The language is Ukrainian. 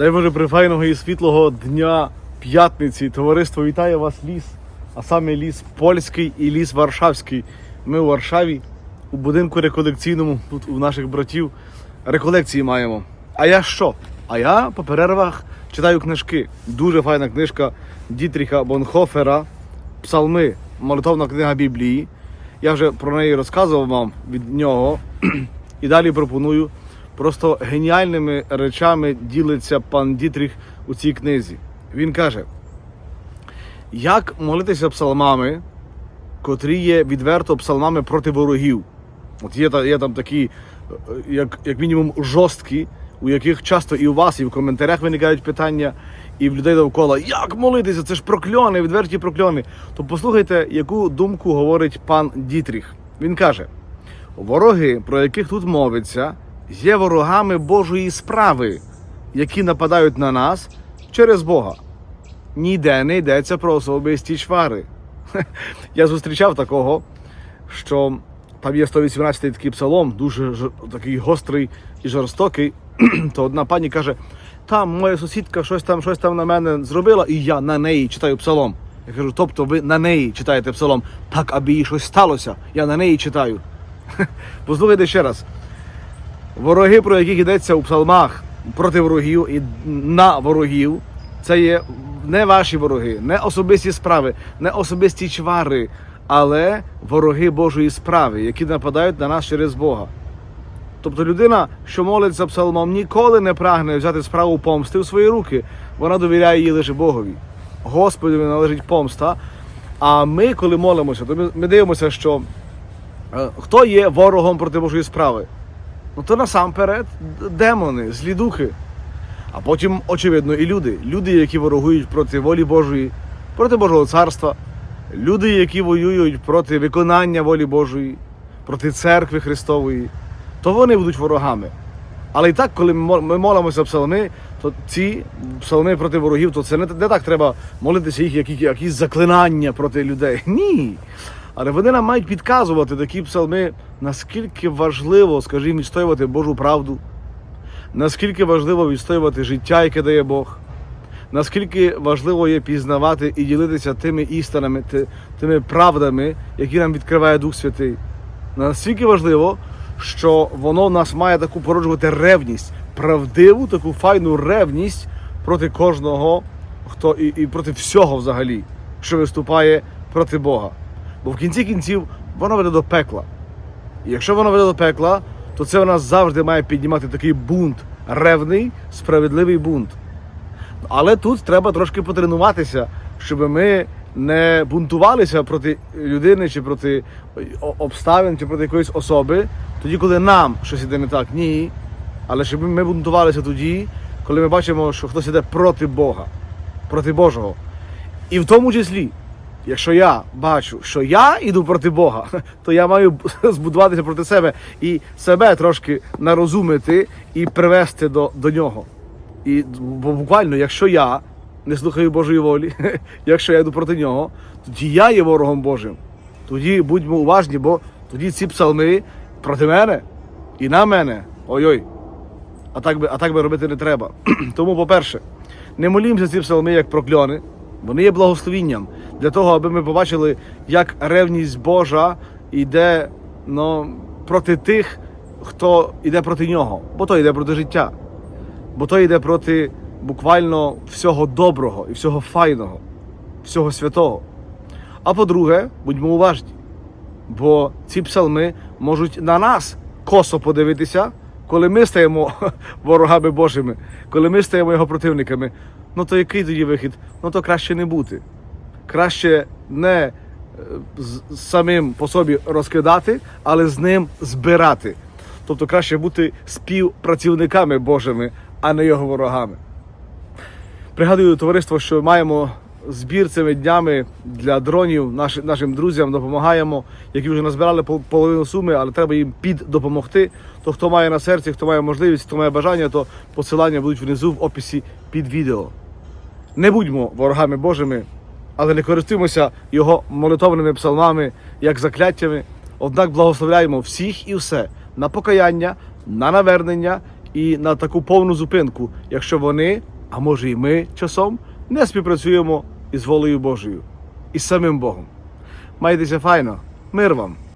Дай Боже прифайного і світлого дня п'ятниці. Товариство вітає вас ліс, а саме ліс польський і ліс Варшавський. Ми у Варшаві, у будинку реколекційному, тут у наших братів реколекції маємо. А я що? А я по перервах читаю книжки. Дуже файна книжка Дітріха Бонхофера Псалми, молитовна книга Біблії. Я вже про неї розказував вам від нього. І далі пропоную. Просто геніальними речами ділиться пан Дітріх у цій книзі. Він каже: як молитися псалмами, котрі є відверто псалмами проти ворогів. От є, є там такі, е, як, як мінімум, жорсткі, у яких часто і у вас, і в коментарях виникають питання, і в людей довкола, як молитися, це ж прокльони, відверті прокльони. То послухайте, яку думку говорить пан Дітріх. Він каже: вороги, про яких тут мовиться, є ворогами Божої справи, які нападають на нас через Бога. Ніде не йдеться про особисті чвари. Я зустрічав такого, що там є 118-й такий псалом, дуже такий гострий і жорстокий. То одна пані каже: там моя сусідка щось там, щось там на мене зробила, і я на неї читаю псалом. Я кажу, тобто ви на неї читаєте псалом, так, аби їй щось сталося, я на неї читаю. Послухайте ще раз. Вороги, про яких йдеться у псалмах проти ворогів і на ворогів, це є не ваші вороги, не особисті справи, не особисті чвари, але вороги Божої справи, які нападають на нас через Бога. Тобто людина, що молиться псалмом, ніколи не прагне взяти справу помсти в свої руки. Вона довіряє її лише Богові. Господові належить помста. А ми, коли молимося, то ми, ми дивимося, що е, хто є ворогом проти Божої справи. Ну то насамперед демони, злі духи. А потім, очевидно, і люди. Люди, які ворогують проти волі Божої, проти Божого царства, люди, які воюють проти виконання волі Божої, проти церкви Христової, то вони будуть ворогами. Але і так, коли ми молимося псалми, то ці псалми проти ворогів, то це не, не так треба молитися їх, як якісь заклинання проти людей. Ні. Але вони нам мають підказувати такі псалми, наскільки важливо, скажімо, відстоювати Божу правду, наскільки важливо відстоювати життя, яке дає Бог, наскільки важливо є пізнавати і ділитися тими істинами, тими правдами, які нам відкриває Дух Святий. Настільки важливо, що воно в нас має таку породжувати ревність, правдиву таку файну ревність проти кожного, хто і, і проти всього взагалі, що виступає проти Бога. Бо в кінці кінців воно веде до пекла. Якщо воно веде до пекла, то це в нас завжди має піднімати такий бунт, ревний, справедливий бунт. Але тут треба трошки потренуватися, щоб ми не бунтувалися проти людини чи проти обставин, чи проти якоїсь особи, тоді, коли нам щось іде не так, ні. Але щоб ми бунтувалися тоді, коли ми бачимо, що хтось іде проти Бога, проти Божого. І в тому числі, якщо я бачу, що я йду проти Бога, то я маю збудуватися проти себе і себе трошки нарозумити і привести до, до нього. І бо буквально, якщо я не слухаю Божої волі, якщо я йду проти нього, тоді я є ворогом Божим. Тоді будьмо уважні, бо тоді ці псалми проти мене і на мене. Ой-ой. А так би, а так би робити не треба. Тому, по-перше, не молімося ці псалми як прокльони, вони є благословінням для того, аби ми побачили, як ревність Божа йде ну, проти тих, хто йде проти нього, бо то йде проти життя бо то йде проти буквально всього доброго і всього файного, всього святого. А по-друге, будьмо уважні, бо ці псалми можуть на нас косо подивитися, коли ми стаємо ворогами Божими, коли ми стаємо його противниками. Ну то який тоді вихід? Ну то краще не бути. Краще не е, самим по собі розкидати, але з ним збирати. Тобто краще бути співпрацівниками Божими, а не його ворогами. Пригадую товариство, що маємо збір цими днями для дронів нашим, нашим друзям, допомагаємо, які вже назбирали пол- половину суми, але треба їм піддопомогти. То хто має на серці, хто має можливість, хто має бажання, то посилання будуть внизу в описі під відео. Не будьмо ворогами Божими, але не користуємося його молитовними псалмами як закляттями. Однак благословляємо всіх і все на покаяння, на навернення і на таку повну зупинку, якщо вони А може і ми часом не співпрацюємо із волею Божою, із самим Богом. Майтеся файно, мир вам!